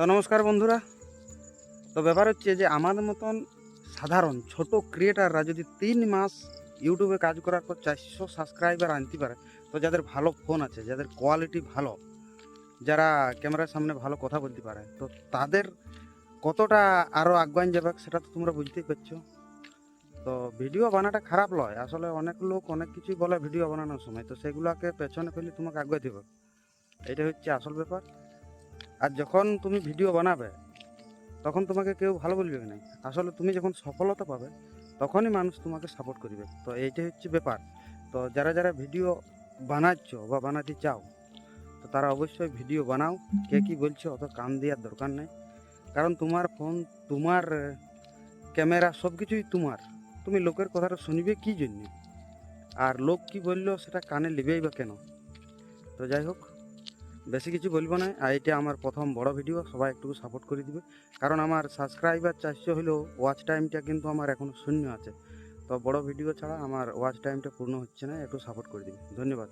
তো নমস্কার বন্ধুরা। তো ব্যাপার হচ্ছে যে আমাদের মতন সাধারণ ছোট ক্রিয়েটাররা যদি তিন মাস ইউটিউবে কাজ করার পর চারশো সাবস্ক্রাইবার আনতে পারে, তো যাদের ভালো ফোন আছে, যাদের কোয়ালিটি ভালো, যারা ক্যামেরার সামনে ভালো কথা বলতে পারে, তো তাদের কতটা আরও আগুয়ান যাবে সেটা তো তোমরা বুঝতেই পারছ। তো ভিডিও বানাটা খারাপ নয় আসলে অনেক লোক অনেক কিছুই বলে ভিডিও বানানোর সময়, তো সেগুলোকে পেছনে ফেলে তোমাকে আগুয়ে দেবে। এটা হচ্ছে আসল ব্যাপার। আর যখন তুমি ভিডিও বানাবে, তখন তোমাকে কেউ ভালো বলবে না আসলে তুমি যখন সফলতা পাবে, তখনই মানুষ তোমাকে সাপোর্ট করবে। তো এইটাই হচ্ছে ব্যাপার। তো যারা যারা ভিডিও বানাচ্ছ বা বানাতে চাও, তো তারা অবশ্যই ভিডিও বানাও। কে কী বলছো অত কান দেওয়ার দরকার নেই। কারণ তোমার ফোন, তোমার ক্যামেরা সব কিছুই তোমার। তুমি লোকের কথাটা শুনবে কি জন্য? আর লোক কি বলল সেটা কানে লিবেই বা কেন? তো যাই হোক বেশি কিছু বলব না। আর এটা আমার প্রথম বড় ভিডিও সবাই একটু সাপোর্ট করে দিবে। কারণ আমার সাবস্ক্রাইবার চারশো হলেও ওয়াচ টাইমটা কিন্তু আমার এখনও শূন্য আছে। তো বড় ভিডিও ছাড়া আমার ওয়াচ টাইমটা পূর্ণ হচ্ছে না, একটু সাপোর্ট করে দিবে। ধন্যবাদ।